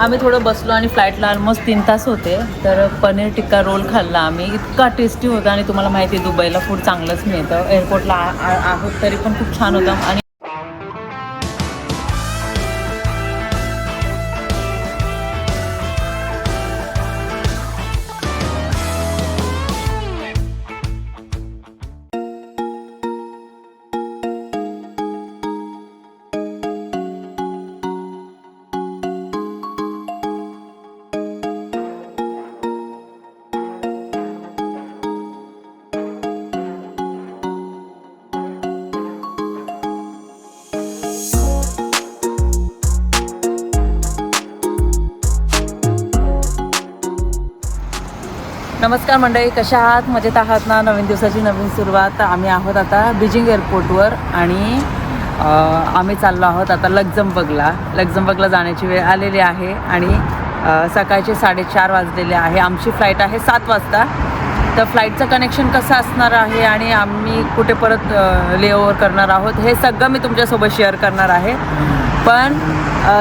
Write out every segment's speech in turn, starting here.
आम्ही थोडं बसलो आणि फ्लाईटला ऑलमोस्ट तीन तास होते. तर पनीर टिक्का रोल खाल्ला आम्ही. इतका टेस्टी होता आणि तुम्हाला माहिती आहे दुबईला फूड चांगलंच मिळतं. एअरपोर्टला आ- आहोत तरी पण खूप छान होतं. आणि नमस्कार मंडळी कशा आहात? मजेत आहात ना? नवीन दिवसाची नवीन सुरुवात. आम्ही आहोत आता बीजिंग एअरपोर्टवर आणि आम्ही चाललो आहोत आता लक्झमबर्गला. लक्झमबर्गला जाण्याची वेळ आलेली आहे आणि सकाळचे साडेचार वाजलेले आहे. आमची फ्लाईट आहे सात वाजता. तर फ्लाईटचं कनेक्शन कसं असणार आहे आणि आम्ही कुठे परत लेओव्हर करणार आहोत हे सगळं मी तुमच्यासोबत शेअर करणार आहे. पण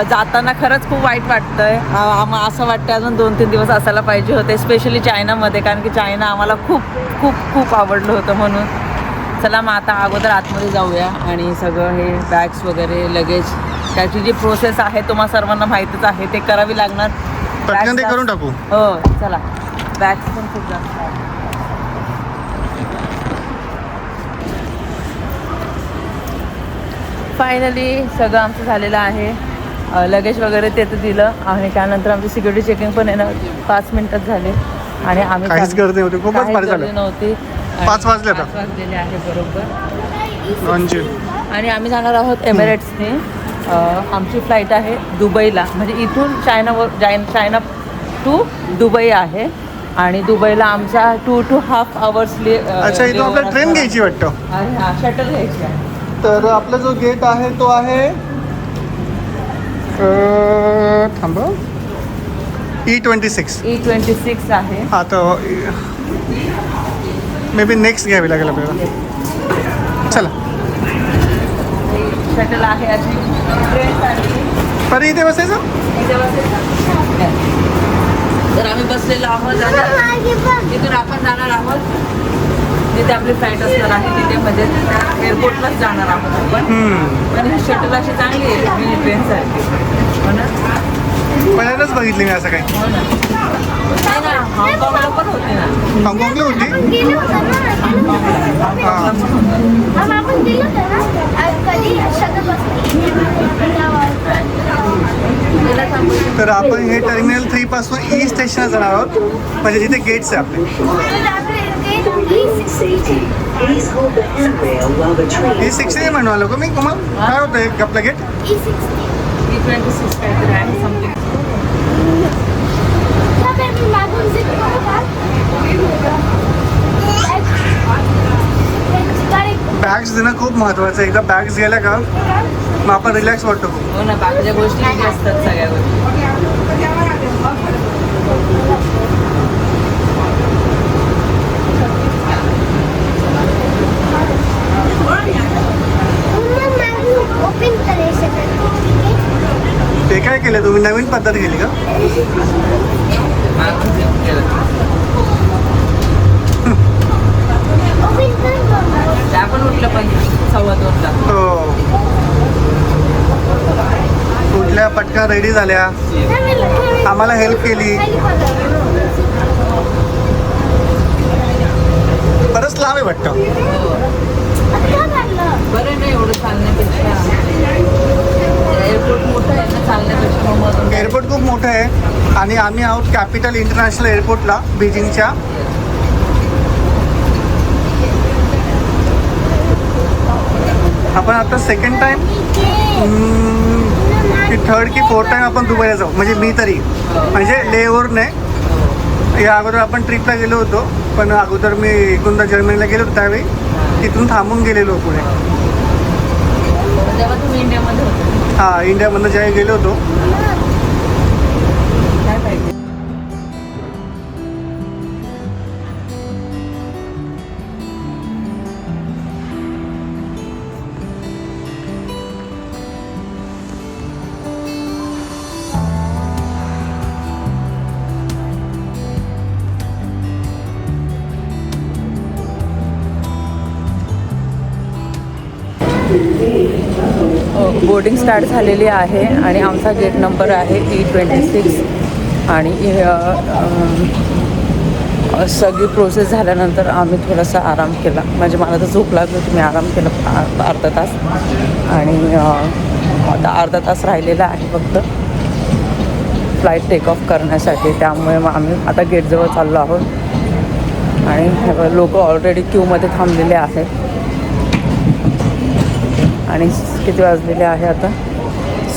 जाताना खरंच खूप वाईट वाटतं आहे आम्हाला असं वाटतं अजून दोन तीन दिवस असायला पाहिजे होते स्पेशली चायनामध्ये कारण की चायना आम्हाला खूप खूप खूप आवडलं होतं म्हणून. चला मग आता अगोदर आतमध्ये जाऊया आणि सगळं हे बॅग्स वगैरे लगेज त्याची जी प्रोसेस आहे तुम्हा सर्वांना माहीतच आहे ते करावी लागणार. पटकन ते Bags- करून टाकू? हो चला. बॅग्स पण खूप जास्त फायनली सगळं आमचं झालेलं आहे. लगेज वगैरे ते तर दिलं. आणि त्यानंतर आमची सिक्युरिटी चेकिंग पण आहे ना पाच मिनिटात झाले. आणि आम्ही काहीच गर्दी नव्हती, खूपच भारी झालं. नव्हती. पाच वाजले. पाच वाजलेले आहे बरोबर. म्हणजे? आणि आम्ही जाणार आहोत एमिरेट्सने आमची फ्लाईट आहे दुबईला. म्हणजे इथून चायनावर जाय चायना टू दुबई आहे. आणि दुबईला आमचा टू टू हाफ आपल्याला ट्रेन घ्यायची वाटतं. शटल घ्यायची आहे. तर आपला जो गेट आहे तो आहे अं, थांब E twenty six E twenty six आहे. हा तर मे बी नेक्स्ट घ्यावी लागेल आपल्याला. चला. शटल आहे अशी. ट्रेन परी इथे बसायचं? तर आम्ही बसलेलो आहोत तिथून आपण जाणार आहोत. जिथे आपली फ्लाईट असणार आहे तिथे म्हणजे त्या एअरपोर्टलाच जाणार आहोत आपण. पण ही शटल अशी चांगली आहे मिनी ट्रेनसारखी हो ना? पहिल्यांदाच बघितली मी असं काही. हो ना. नाही ना हाँगकाँगला पण होती ना. हाँगकाँगला थांबवलं. तर आपण हे टर्मिनल थ्री पासून ई स्टेशनला जाणार आहोत. म्हणजे जिथे गेट्स आहे आपले. ई सिक्स्टी म्हणू लोक मी कुमार काय होतं हे आपलं गेट ई बॅग्स देणं खूप महत्त्वाचं आहे एकदा बॅग्स गेल्या का मग आपण रिलॅक्स वाटतो खूप हो ना बाकीच्या गोष्टी असतात सगळ्या गोष्टी ओपन करायचं ते काय केलं? तुम्ही नवीन पद्धत केली का? ओपन कर त्या पण उठलं पाहिजे. सव्वा दोनला हो. कुठल्या पटकन रेडी झाल्या. आम्हाला हेल्प केली. बरंच लांब आहे वाटतं. बरं नाही एवढं चालण्यापेक्षा. एअरपोर्ट मोठं आहे ना चालण्यापेक्षा? एअरपोर्ट खूप मोठं आहे आणि आम्ही आहोत कॅपिटल इंटरनॅशनल एअरपोर्टला बीजिंगच्या. आपण आता सेकंड टाइम की थर्ड की फोर्थ टाइम आपण दुबईला जाऊ. म्हणजे मी तरी. म्हणजे लेओव्हरने या अगोदर आपण ट्रिपला गेलो होतो पण अगोदर मी एकूणदा जर्मनीला गेलो होतो त्यावेळी. तिथून थांबून गेलेलो पुढे तेव्हा तुम्ही इंडियामध्ये होते हां इंडियामधनं ज्यावेळी गेलो होतो बोर्डिंग स्टार्ट झालेली आहे आणि आमचा गेट नंबर आहे टी ट्वेंटी सिक्स आणि सगळी प्रोसेस झाल्यानंतर आम्ही थोडासा आराम केला. म्हणजे मला तर झोप लागली होती मी आराम केला अर्धा तास. आणि आता अर्धा तास राहिलेला आहे फक्त. फ्लाईट टेक ऑफ करण्यासाठी. त्यामुळे मग आम्ही आता गेटजवळ चाललो आहोत. आणि लोक ऑलरेडी क्यूमध्ये थांबलेले आहेत. आणि किती वाजलेले आहे आता?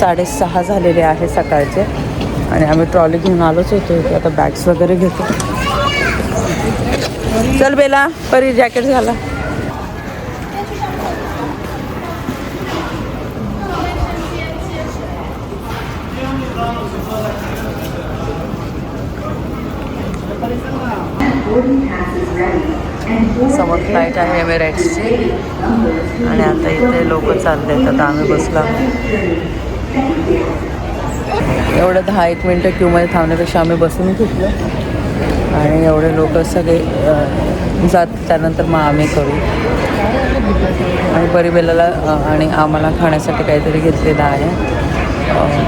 साडेसहा झालेले आहे सकाळचे. आणि आम्ही ट्रॉली घेऊन आलोच होतो. इथे आता बॅग्स वगैरे घेतो. चल बेला परी जॅकेट झाला समोर फ्लाईट आहे एमिरेट्सची आणि आता इथे लोक चालले आहेत. आता आम्ही बसला. एवढं दहा एक मिनटं क्यूमध्ये थांबण्यापेक्षा आम्ही बसून घेतलो. आणि एवढे लोक सगळे जात त्यानंतर मग आम्ही करू. आणि परिबेलाला आणि आम्हाला खाण्यासाठी काहीतरी घेतलेलं आहे.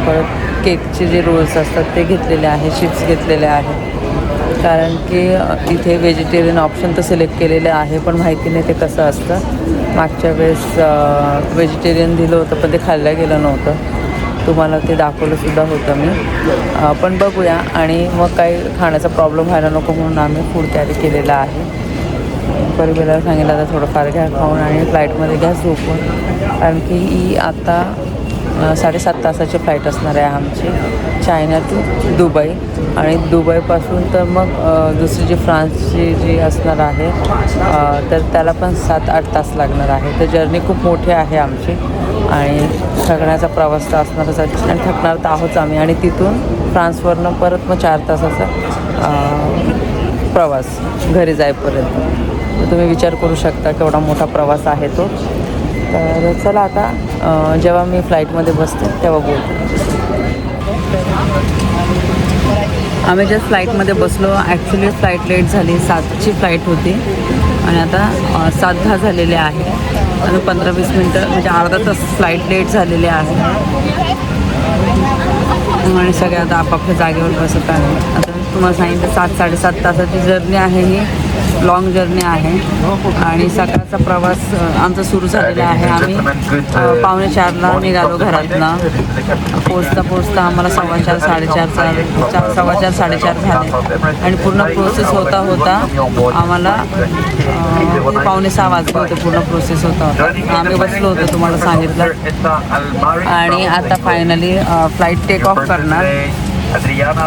परत केकचे जे रोल्स असतात ते घेतलेले आहे चिप्स घेतलेले आहे. कारण की तिथे इथे व्हेजिटेरियन ऑप्शन तर सिलेक्ट केलेले आहे पण माहिती नाही ते कसं असतं. मागच्या वेळेस व्हेजिटेरियन दिलं होतं पण ते खाल्लं गेलं नव्हतं. तुम्हाला ते दाखवलंसुद्धा होतं मी. पण बघूया. आणि मग काही खाण्याचा प्रॉब्लेम व्हायला नको म्हणून आम्ही फूड कॅरी केलेलं आहे. परिवाराला सांगितलं आता थोडंफार घ्या खाऊन आणि फ्लाईटमध्ये घ्या झोपून. कारण की ही आता साडेसात तासाची फ्लाईट असणार आहे आमची. चायना टू दुबई आणि दुबईपासून तर मग दुसरी जी फ्रान्सची जी असणार आहे तर त्याला पण सात आठ तास लागणार आहे. तर जर्नी खूप मोठी आहे आमची आणि थकण्याचा प्रवास तर असणारच आणि थकणार तर आहोत आम्ही. आणि तिथून फ्रान्सवरनं परत मग चार तासाचा प्रवास घरी जाईपर्यंत. तर तुम्ही विचार करू शकता केवढा मोठा प्रवास आहे तो. तर चला आता जेव्हा मी फ्लाईटमध्ये बसते तेव्हा बोलते. आम्ही ज्या फ्लाईटमध्ये बसलो. ॲक्च्युली फ्लाईट लेट झाली. सातची फ्लाईट होती. आणि आता सात दहा झालेले आहे. आणि पंधरा वीस मिनटं म्हणजे अर्धा तास फ्लाईट लेट झालेले आहे. आणि सगळे आता आपापल्या जागेवर बसत आहे आता तुम्हाला सांगितलं सात साडेसात तासाची जर्नी आहे ही. लॉंग जर्नी आहे. आणि सकाळचा प्रवास आमचा सुरू झालेला आहे. आम्ही पावणे चारला निघालो घरातनं. पोचता पोचता आम्हाला सव्वा चार साडेचार चार सव्वा चार साडेचार झाले. आणि पूर्ण प्रोसेस होता होता आम्हाला पावणे सहा वाजले होते. पूर्ण प्रोसेस होता होता. आम्ही बसलो होतो तुम्हाला सांगितलं. आणि आता फायनली फ्लाईट टेक ऑफ करणार.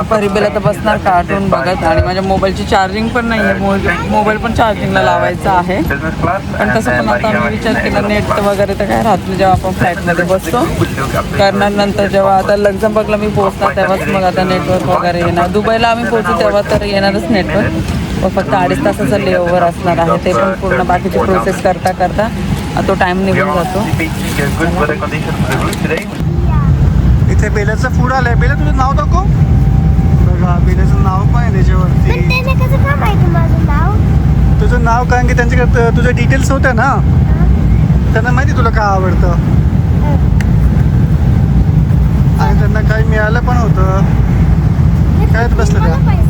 परिबेला तर बसणार कार्टून बघत आणि माझ्या मोबाईलची चार्जिंग पण नाही आहे मोबाईल पण चार्जिंगला लावायचा आहे. पण तसं पण आता आम्ही विचार केला नेट वगैरे तर काय राहत नाही जेव्हा आपण फ्लाईटमध्ये बसतो. करणार नंतर जेव्हा आता लक्झमबर्गला मी पोहोचणार तेव्हाच मग आता नेटवर्क वगैरे येणार. दुबईला आम्ही पोहोचू तेव्हा तर येणारच नेटवर्क व फक्त अडीच तासाचा लेओव्हर असणार आहे. ते पण पूर्ण बाकीची प्रोसेस करता करता. तो टाईम निघून जातो. इथे बेलाचं फूड आलंय. बेला तुझं नाव दाखव. बघा बेलाचं नाव पण आहे त्याच्यावरती तुझं नाव कारण की त्यांच्याकडे तुझे डिटेल्स होत्या ना? त्यांना माहिती तुला काय आवडतं? आणि त्यांना काही मिळालं पण होतं. काय बसलं त्या? हे.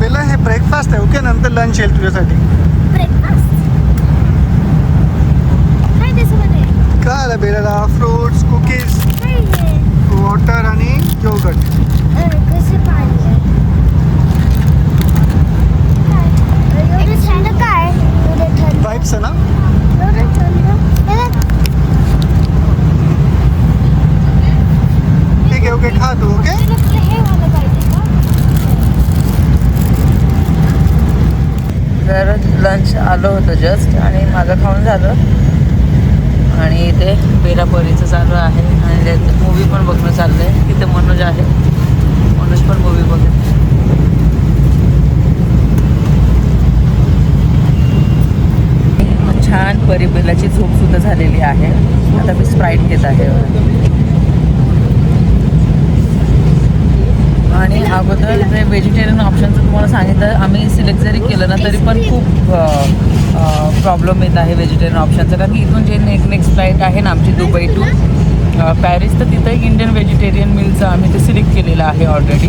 बेला हे ब्रेकफास्ट आहे ओके? नंतर लंच येईल तुझ्यासाठी Breakfast. काय त्याच्यामध्ये? काय आलं बेलाला फ्रुट्स कुकीज वॉटर आणि योगट काय? वाईप्स आहे ना? ठीक आहे ओके खा तू ओके तर लंच आलं होतं जस्ट आणि माझं खाऊन झालं. आणि इथे पेरापरीचं चालू आहे. आणि त्याचं मूवी पण बघणं चाललं आहे तिथे मनोज आहे. मनोज पण मूवी बघत छान परिबेलाची झोपसुद्धा झोप सुद्धा झालेली आहे. आता मी स्प्राईट घेत आहे. आणि अगोदर जे व्हेजिटेरियन ऑप्शनचं तुम्हाला सांगितलं आम्ही सिलेक्ट जरी केलं ना तरी पण खूप प्रॉब्लेम येत आहे व्हेजिटेरियन ऑप्शनचं कारण की इथून जे नेक नेक्स्ट फ्लाईट आहे ना आमची दुबई टू पॅरिस तर तिथं एक इंडियन व्हेजिटेरियन मिलचं आम्ही ते सिलेक्ट केलेलं आहे ऑलरेडी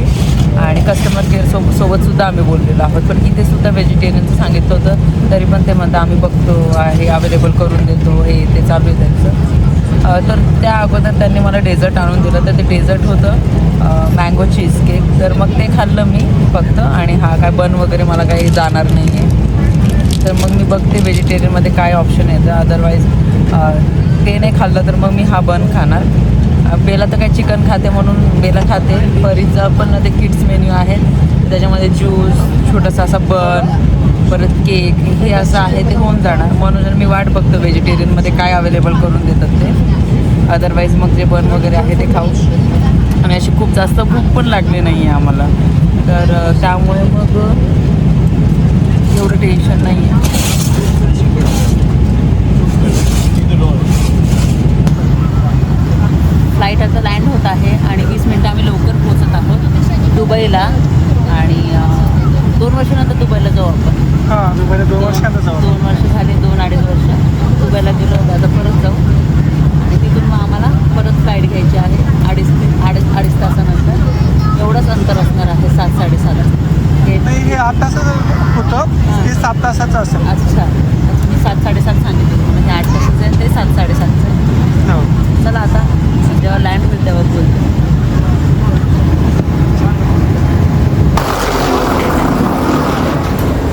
आणि कस्टमर केअर सोब सोबतसुद्धा आम्ही बोललेलो आहोत. पण इथे सुद्धा व्हेजिटेरियनचं सांगितलं होतं तरी पण ते म्हणतात आम्ही बघतो आहे अवेलेबल करून देतो हे ते चालू आहे त्यांचं. तर त्या अगोदर त्यांनी मला डेझर्ट आणून दिलं. तर ते डेझर्ट होतं मँगो चीज केक तर मग ते खाल्लं मी फक्त आणि हा काय बन वगैरे मला काही जाणार नाही आहे तर मग मी बघते व्हेजिटेरियनमध्ये काय ऑप्शन येतं अदरवाईज ते नाही खाल्लं तर मग मी हा बन खाणार. बेला तर काय चिकन खाते म्हणून बेला खाते. परीचा पण ते किड्स मेन्यू आहेत त्याच्यामध्ये ज्यूस छोटासा असा बन परत केक हे असं आहे ते होऊन जाणार. म्हणून मी वाट बघतो व्हेजिटेरियनमध्ये काय अवेलेबल करून देतात ते. अदरवाईज मग जे बन वगैरे आहे ते खाऊ. आणि अशी खूप जास्त भूक पण लागली नाही आहे आम्हाला. तर त्यामुळे मग एवढं टेन्शन नाही आहे फ्लाईट आता लँड होत आहे आणि वीस मिनटं आम्ही लवकर पोहोचत आहोत दुबईला. आणि दोन वर्षानंतर दुबईला जाऊ आपण. दुबईला दोन वर्षांचा जाऊ. दोन वर्ष झाले दोन अडीच वर्ष. दुबईला गेलो होतो आता परत जाऊ. आणि तिथून मग आम्हाला परत फ्लाईट घ्यायची आहे अडीच अडीच अडीच तासानंतर. एवढंच अंतर असणार आहे सात साडेसात. हे आठ तासाचं होतं. ते सात तासाचं असेल. अच्छा, मी सात साडेसात सांगितलं म्हणजे आठ तासाचं आहे ते सात साडेसातचं आहे हो चला आता जेव्हा लँड होईल तेव्हा बोलतो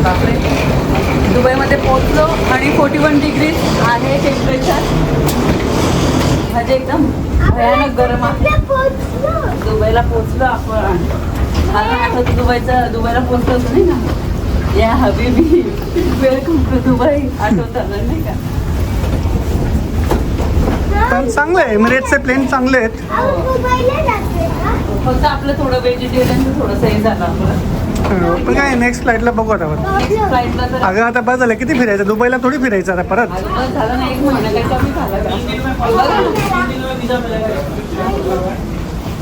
बापरे दुबईमध्ये पोहोचलो आणि फोर्टी वन डिग्रीज आहे टेम्परेचर म्हणजे एकदम भयानक गरम आहे दुबईला पोहोचलो आपण मला आठवतं दुबईचं दुबईला पोहोचलो होतो नाही का? या हबीबी वेलकम टू दुबई नाही का? पण चांगलं आहे एमिरेट्सचे प्लेन चांगले आहेत. फक्त आपलं थोडं व्हेजिटेरियनचं थोडंसं हे झालं आपलं. हो, पण काय नेक्स्ट फ्लाईटला बघू आता आपण. अगं आता बस झालं किती फिरायचं? दुबईला थोडी फिरायचं आता परत. झालं ना एक महिना काही कमी झाला का?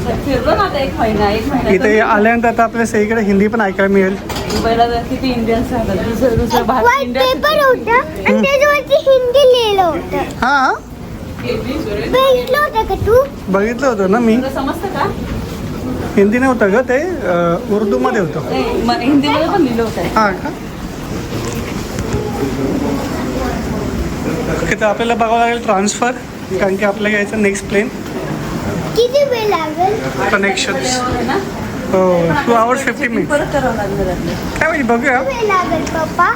फिरलो ना आता एक महिना एक महिना इथे आल्यानंतर आता आपल्या सगळीकडे हिंदी पण ऐकायला मिळेल. दुबईला तर किती इंडियन्स राहतात दुसरं दुसरं भारत व्हाईट इंडिया पेपर होतं आणि त्याच्यावरती हिंदी लिहिलं होतं. हां? बघितलं होतं का तू? बघितलं होतं ना मी. तुला समजतं का? हिंदी नव्हतं ग ते अं, उर्दूमध्ये होतं. नाही, म- हिंदीमध्ये पण लिहिलं होतं. हां का? ओके तर आपल्याला बघावं लागेल ट्रान्सफर कारण की आपल्याला घ्यायचं नेक्स्ट प्लेन किती वेळ लागेल? कनेक्शन्स ना हो टू आवर्स फिफ्टी त्यातलं. काय माहिती बघूया. वेळ लागेल पप्पा?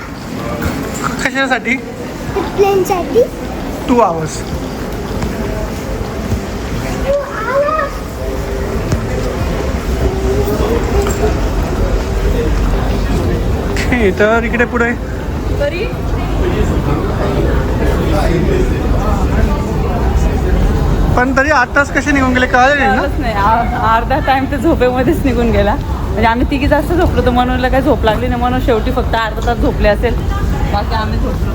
कशासाठी? प्लेनसाठी टू आवर्स तर इकडे पुढे. तरी? पण तरी आताच कसे निघून गेले कळले नाही आ- अर्धा टाइम तर झोपेमध्येच निघून गेला. म्हणजे आम्ही तिघी जास्त झोपलो तर मनोजला काही झोप लागली नाही. म्हणून शेवटी फक्त अर्धा तास झोपले असेल. बाकी आम्ही झोपलो.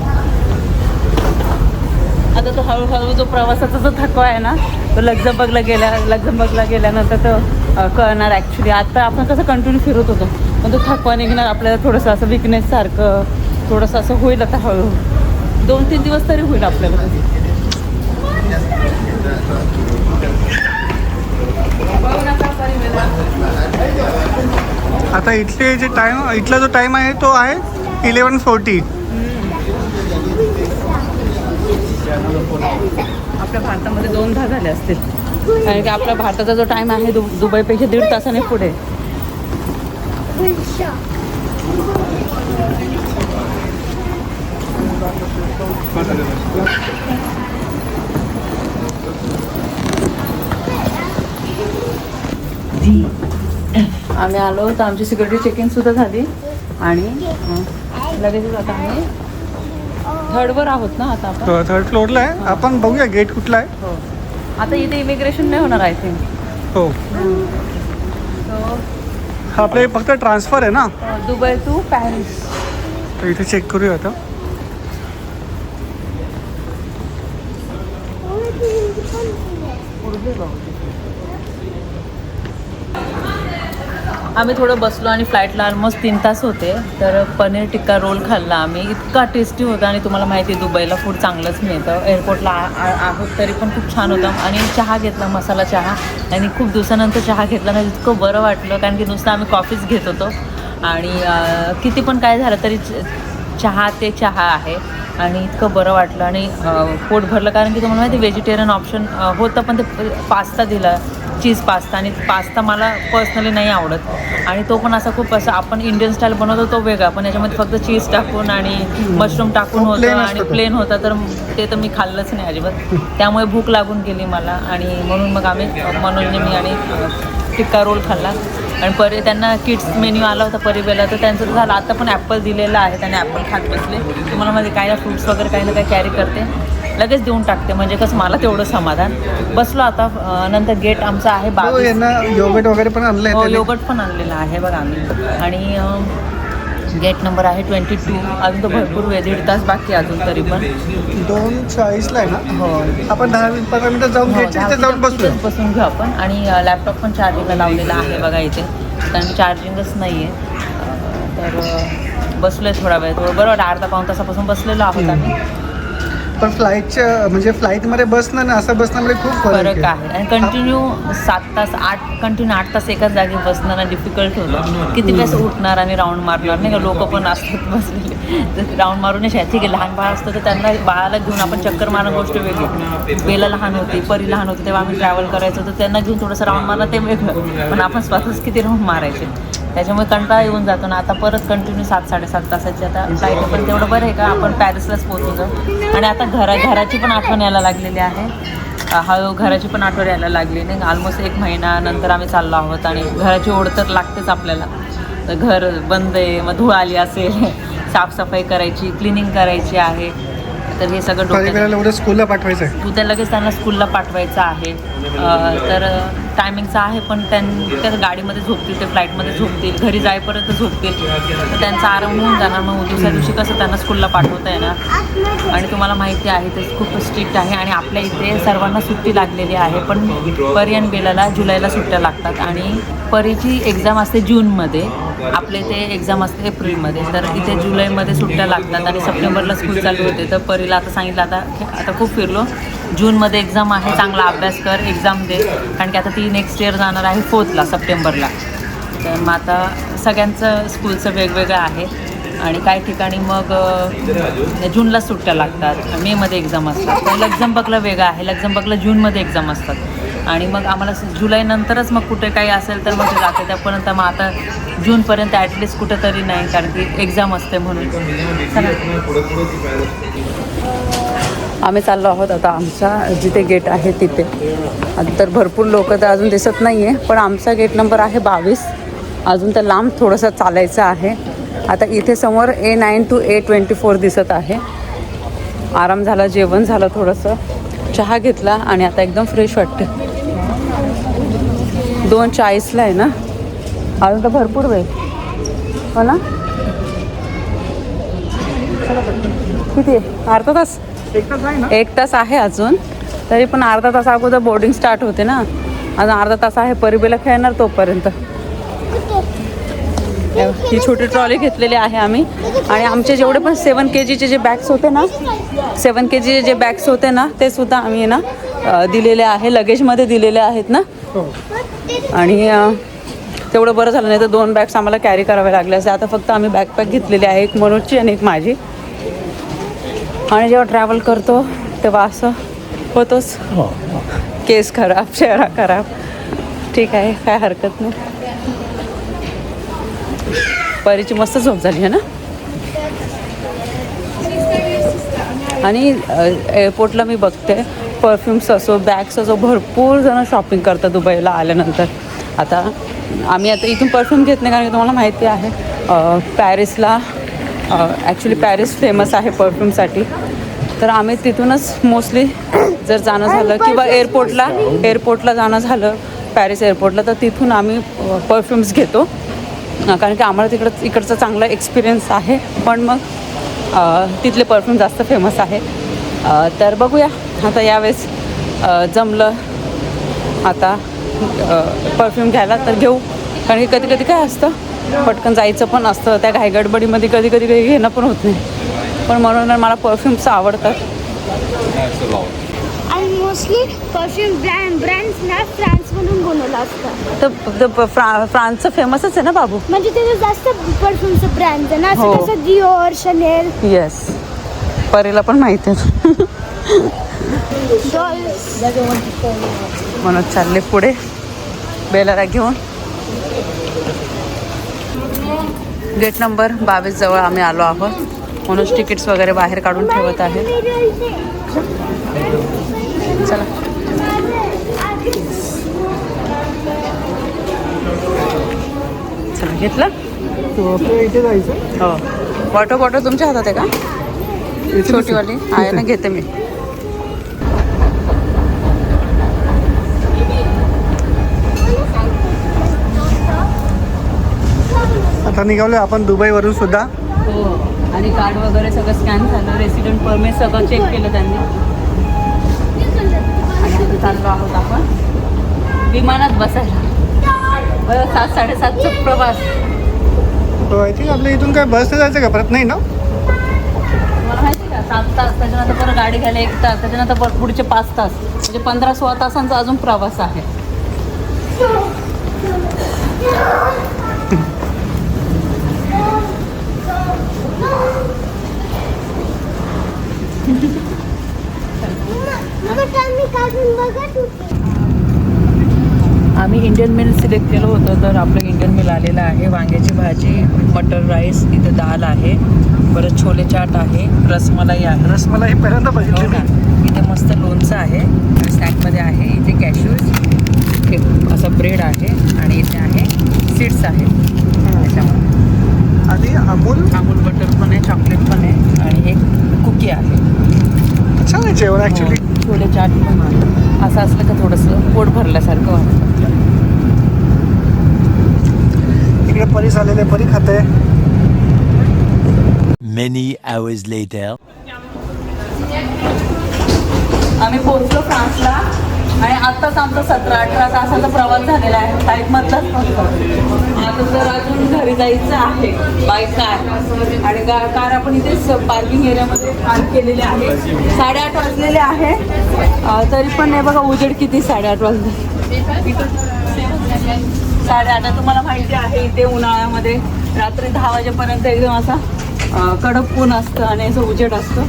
आता तो हळूहळू जो प्रवासाचा जो थकवा आहे ना तो लक्झमबर्गला गेल्या लक्झमबर्गला गेल्यानंतर तो अ, कळणार ॲक्च्युली आता आपण कसं कंटिन्यू फिरत होतो. पण तो थकवा निघणार आपल्याला थोडंसं असं विकनेस सारखं थोडंसं असं होईल आता हळूहळू. दोन तीन दिवस तरी होईल आपल्याला आता इथले जे टाईम इथला जो टाईम आहे तो आहे इलेवन फोर्टी आपल्या भारतामध्ये दोन दहा झाले असतील. कारण की आपल्या भारताचा जो टाइम आहे दु दुबईपेक्षा दीड तासाने पुढे. आम्ही आलो तर आमची सिक्युरिटी चेकिंग सुद्धा झाली. आणि लगेचच आता आम्ही थर्डवर आहोत ना आता आपण? थर्ड फ्लोअरला आहे. आपण बघूया गेट कुठला आहे. हो. आता इथे इमिग्रेशन नाही होणार आय थिंक हो. हा. आपले फक्त ट्रान्सफर आहे ना? दुबई टू पॅरिस इथे चेक करूया आता. आम्ही थोडं बसलो आणि फ्लाईटला ऑलमोस्ट तीन तास होते. तर पनीर टिक्का रोल खाल्ला आम्ही. इतका टेस्टी होता आणि तुम्हाला माहिती आहे दुबईला फूड चांगलंच मिळतं. एअरपोर्टला आ- आहोत तरी पण खूप छान होतं. आणि चहा घेतला मसाला चहा. आणि खूप दिवसानंतर चहा घेतला ना इतकं बरं वाटलं कारण की नुसतं आम्ही कॉफीच घेत होतो. आणि किती पण काय झालं तरी च- चहा ते चहा आहे. आणि इतकं बरं वाटलं. आणि पोट भरलं कारण की तुम्हाला माहिती व्हेजिटेरियन ऑप्शन होतं पण ते पास्ता दिला. चीज पास्ता आणि पास्ता मला पर्सनली नाही आवडत. आणि तो पण असा खूप असं आपण इंडियन स्टाईल बनवतो तो वेगळा. पण याच्यामध्ये फक्त चीज टाकून आणि मशरूम टाकून होतं आणि. प्लेन होता तर ते तर मी खाल्लंच नाही अजिबात. त्यामुळे भूक लागून गेली मला आणि म्हणून मग आम्ही मनोजने मी आणि टिक्का रोल खाल्ला. आणि परी त्यांना किड्स मेन्यू आला होता परिवेला तर त्यांचं तर झालं. आता पण ॲपल दिलेलं आहे त्यांनी ॲपल खात बसले. तुम्हाला मध्ये काही ना फ्रुट्स वगैरे काही ना काही कॅरी करते. लगेच देऊन टाकते. म्हणजे कसं मला तेवढं समाधान. बसलो आता नंतर गेट आमचं आहे हो, बावीस. योगट वगैरे पण आणलंय हो त्यांनी. योगट पण आणलेलं आहे बघा आम्ही. आणि गेट नंबर आहे ट्वेंटी टू. अजून तर भरपूर वेळ दीड तास बाकी आहे अजून तरी पण. दोन चाळीसला आहे ना? हो. आपण दहा वीस पंधरा मिनिटं जाऊन हो, जाऊन बसलो तिथेच बसून घेऊ आपण. आणि लॅपटॉप पण चार्जिंगला लावलेला आहे बघा इथे. कारण चार्जिंगच नाही आहे तर अं, बसलोय थोडा वेळ. थोडं बरं वाटतं अर्धा पाऊन तासापासून बसलेलो आहोत आम्ही. पण फ्लाईटच्या म्हणजे फ्लाईटमध्ये बसणं ना असं बसण्यामध्ये खूप फरक आहे. आणि कंटिन्यू सात तास आठ कंटिन्यू आठ तास एकाच जागी बसणं ना डिफिकल्ट होतं. किती वेळेस उठणार आणि राऊंड मारणार? नाही का? लोक पण असतात बसलेले. तर राऊंड मारून नाही ठीक आहे लहान बाळ असतं तर त्यांना बाळाला घेऊन आपण चक्कर मारणं गोष्ट वेगळी. बेला लहान होती परी लहान होती तेव्हा आम्ही ट्रॅव्हल करायचो. तर त्यांना घेऊन थोडंसं राऊंड मारणं ते वेगळं. पण आपण स्वतःच किती राऊंड मारायचे? त्याच्यामुळे कंटाळा येऊन जातो ना. आता परत कंटिन्यू सात साडेसात तासाची आता फ्लाईट पण तेवढं बरं आहे का? आपण पॅरिसलाच पोहोचून जाऊ आणि आता घरा घराची पण आठवण यायला लागलेली आहे. हळू घराची पण आठवण यायला लागली नाही ऑलमोस्ट एक महिना नंतर आम्ही चाललो आहोत आणि घराची ओढ तर लागतेच आपल्याला. तर घर बंद आहे मग धूळ आली असेल. साफसफाई करायची क्लिनिंग करायची आहे. तर हे सगळं डोक्यात स्कूलला पाठवायचं आहे उद्या लगेच त्यांना स्कूलला पाठवायचं आहे. तर टायमिंगचं आहे पण त्यां त्या गाडीमध्ये झोपतील ते फ्लाईटमध्ये झोपतील घरी जाईपर्यंत झोपतील. तर त्यांचा आराम होऊन जाणार मग दुसऱ्या दिवशी कसं त्यांना स्कूलला पाठवता येणार. आणि तुम्हाला माहिती आहे ते खूप स्ट्रिक्ट आहे आणि आपल्या इथे सर्वांना सुट्टी लागलेली आहे पण परी आणि बेलाला जुलैला सुट्ट्या लागतात. आणि परीची एक्झाम असते जूनमध्ये आपल्या इथे एक्झाम असते एप्रिलमध्ये. तर इथे जुलैमध्ये सुट्ट्या लागतात आणि सप्टेंबरला स्कूल चालू होते. तर परीला आता सांगितलं आता आता खूप फिरलो. जूनमध्ये एक्झाम आहे चांगला अभ्यास कर एक्झाम दे. कारण की आता ती नेक्स्ट इयर जाणार आहे फोर्थला सप्टेंबरला. तर मग आता सगळ्यांचं स्कूलचं वेगवेगळं आहे. आणि काही ठिकाणी मग जूनला सुट्ट्या लागतात मेमध्ये एक्झाम असतात. तर लक्झमबर्गला वेगळं आहे. लक्झमबर्गला जूनमध्ये एक्झाम असतात. आणि मग आम्हाला जुलैनंतरच मग कुठे काही असेल तर मग ते जाते. त्यापर्यंत मग आता जूनपर्यंत ॲटलिस्ट कुठेतरी नाही कारण की एक्झाम असते म्हणून. आम्ही चाललो आहोत आता आमचा जिथे गेट आहे तिथे. तर भरपूर लोक तर अजून दिसत नाही आहे पण आमचा गेट नंबर आहे बावीस. अजून तर लांब थोडंसं चालायचं आहे. आता इथे समोर A nine two A twenty four दिसत आहे. आराम झाला जेवण झालं थोडंसं. चहा घेतला आणि आता एकदम फ्रेश वाटतं दोन चाळीसला आहे ना? अजून तर भरपूर वेळ. हो ना? किती आहे? अर्धा तास? एक तास आहे अजून. तरी पण अर्धा तास अगोदर बोर्डिंग स्टार्ट होते ना. अजून अर्धा तास आहे परिबेला खेळणार तोपर्यंत. ही छोटी ट्रॉली घेतलेली आहे आम्ही. आणि आमचे जेवढे पण सेवन के जीचे जे बॅग्स होते ना सेवन के जीचे जे बॅग्स होते ना ते सुद्धा आम्ही ना दिलेले आहे लगेजमध्ये दिलेले आहेत ना. हो. आणि तेवढं बरं झालं नाही तर दोन बॅग्स आम्हाला कॅरी करावे लागले असे आता फक्त आम्ही बॅकपॅक घेतलेली आहे एक मनोजची आणि एक माझी. आणि जेव्हा ट्रॅव्हल करतो तेव्हा असं होतोच. केस खराब चेहरा खराब. ठीक आहे काय हरकत नाही. परीची मस्त झोप झाली आहे ना? आणि एअरपोर्टला मी बघते. परफ्युम्स असो बॅग्स असो भरपूर जण शॉपिंग करतात दुबईला आल्यानंतर. आता आम्ही आता इथून परफ्यूम घेत नाही कारण की तुम्हाला माहिती आहे पॅरिसला ॲक्च्युली पॅरिस फेमस आहे परफ्यूमसाठी तर आम्ही तिथूनच मोस्टली जर जाणं झालं किंवा एअरपोर्टला एअरपोर्टला जाणं झालं पॅरिस एअरपोर्टला तर तिथून आम्ही परफ्युम्स घेतो. कारण की आम्हाला तिकडं इकडचा चांगला एक्सपिरियन्स आहे. पण मग तिथले परफ्यूम जास्त फेमस आहे. तर बघूया. आता यावेळेस जमलं आता परफ्यूम घ्यायला तर घेऊ. कारण की कधी कधी काय असतं पटकन जायचं पण असतं. त्या घाईगडबडीमध्ये कधी कधी काही घेणं पण होत नाही. पण म्हणून मला परफ्युम्स आवडतात. आणि मोस्टली परफ्यूम ब्रँड ब्रँड्स ना फ्रान्समधून बनवलं असतं. तर तर फ्रा फ्रान्सचं फेमसच आहे ना बाबू? म्हणजे तिथे जास्त परफ्यूमचं ब्रँड आहे ना. हो. कसं डिओर शनेल येस परीला पण माहिती आहे. डॉल्स म्हणून चालले पुढे. बेलाला घेऊन. गेट नंबर बावीस जवळ आम्ही आलो आहोत. म्हणून तिकीट्स वगैरे बाहेर काढून ठेवत आहे चला. चला घेतलं? हो. वॉटर बॉटल तुमच्या हातात आहे का? छोटीवाली. आहे ना घेते मी. आता निघालो आपण दुबईवरून सुद्धा. हो आणि कार्ड वगैरे सगळं स्कॅन झालं रेसिडेंट परमिट सगळं चेक केलं त्यांनी. आणि चाललो आहोत आपण विमानात बसायला. बरं सात साडेसातचा प्रवास. आय थिंक आपल्या इथून काय बस जायचं का परत? नाही ना? तुम्हाला माहिती का? सात तास त्याच्यानंतर परत गाडी घ्यायला एक तास त्याच्यानंतर परत पुढचे पाच तास. म्हणजे पंधरा सोळा तासांचा अजून प्रवास आहे काढून बघा तू आम्ही इंडियन मिल सिलेक्ट केलं होतं तर आपलं इंडियन मिल आलेलं आहे. वांग्याची भाजी मटर राईस इथे दाल आहे. परत छोले चाट आहे. रसमलाई आहे. रसमलाई पहिल्यांदा बघितली हो इथे मस्त लोणचं आहे. आणि स्नॅकमध्ये आहे. इथे कॅश्यूज असं ब्रेड आहे. आणि इथे आहे सीड्स आहे. त्याच्यामध्ये. आणि अमूल? अमूल बटर पण आहे चॉकलेट पण आहे आणि एक कुकी आहे. छान आहे जेवण ॲक्च्युली छोले चाट पण आहे. असं असलं का थोडंसं पोट भरल्यासारखं वाटतं. इकडे परी आलेले परी खाते. Many hours later. आम्ही पोहोचलो फ्रान्सला. आणि आत्ताच आमचा सतरा अठरा तासाचा प्रवास झालेला आहे. फ्लाईटमधलाच फक्त आता तर अजून घरी जायचं आहे. Bike car. आणि गा कार आपण इथेच पार्किंग एरियामध्ये पार्क केलेले आहे. साडेआठ वाजलेले आहे. तरी पण नाही बघा उजेड किती साडेआठ वाजले. साडेआठ तुम्हाला माहिती आहे इथे उन्हाळ्यामध्ये रात्री दहा वाजेपर्यंत एकदम असा कडक ऊन असतं आणि असं उजेड असतं.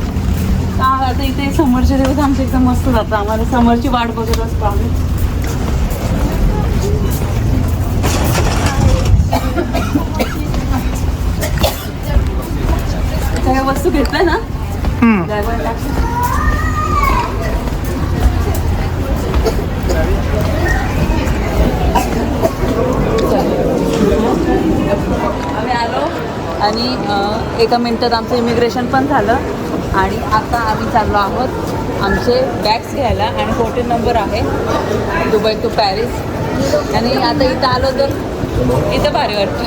आता इथे समरचे दिवस आमच्या एकदम मस्त जातं आम्हाला समरची वाट बघत असतो आम्ही. सगळ्या वस्तू घेतल्या ना. आम्ही आलो आणि एका मिनिटात आमचं इमिग्रेशन पण झालं. आणि आता आम्ही चाललो आहोत आमचे बॅग्स घ्यायला आणि हॉटेल नंबर आहे. दुबई टू पॅरिस आणि आता इथं आलो तर इथं भारी वाटतं.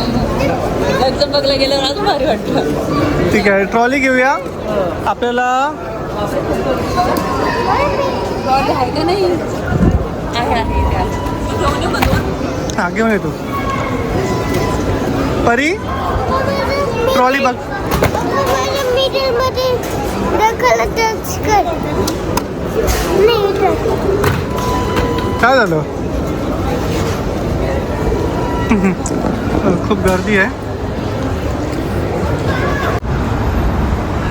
लक्झमबर्गला गेल्यावर अजून भारी वाटतं. ठीक आहे ट्रॉली घेऊया. आपल्याला ट्रॉली आहे का नाही? आहे आहे. हा घेऊन येतो परी? ट्रॉली बघ. मध्ये. काय झालं? खूप गर्दी आहे.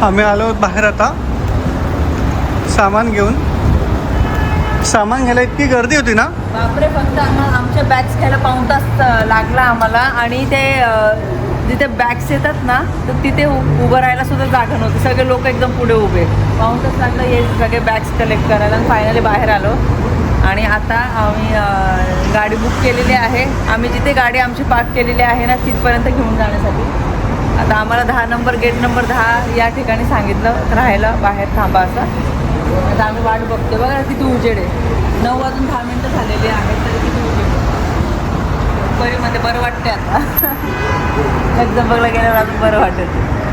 आम्ही आलो आहोत बाहेर आता. सामान घेऊन. सामान घ्यायला इतकी गर्दी होती ना? बापरे फक्त आम्हाला आमच्या बॅग्स घ्यायला पाऊण तास लागला आम्हाला. आणि ते जिथे बॅग्स येतात ना तर तिथे उ- उभं राहायला सुद्धा जागा नव्हती. सगळे लोक एकदम पुढे उभे. पाहून तास लागला हे सगळे बॅग्स कलेक्ट करायला आणि फायनली बाहेर आलो. आणि आता आम्ही गाडी बुक केलेली आहे. आम्ही जिथे गाडी आमची पार्क केलेली आहे ना तिथपर्यंत घेऊन जाण्यासाठी. आता आम्हाला दहा नंबर गेट नंबर दहा या ठिकाणी सांगितलं राहायला बाहेर थांबा असं. आता आम्ही वाट बघतो बघा तिथे किती उजेड आहे. नऊ वाजून दहा मिनटं झालेली आहेत. आहे. बरं वाटते आता एकदम बघला गेल्यावर अजून बरं वाटत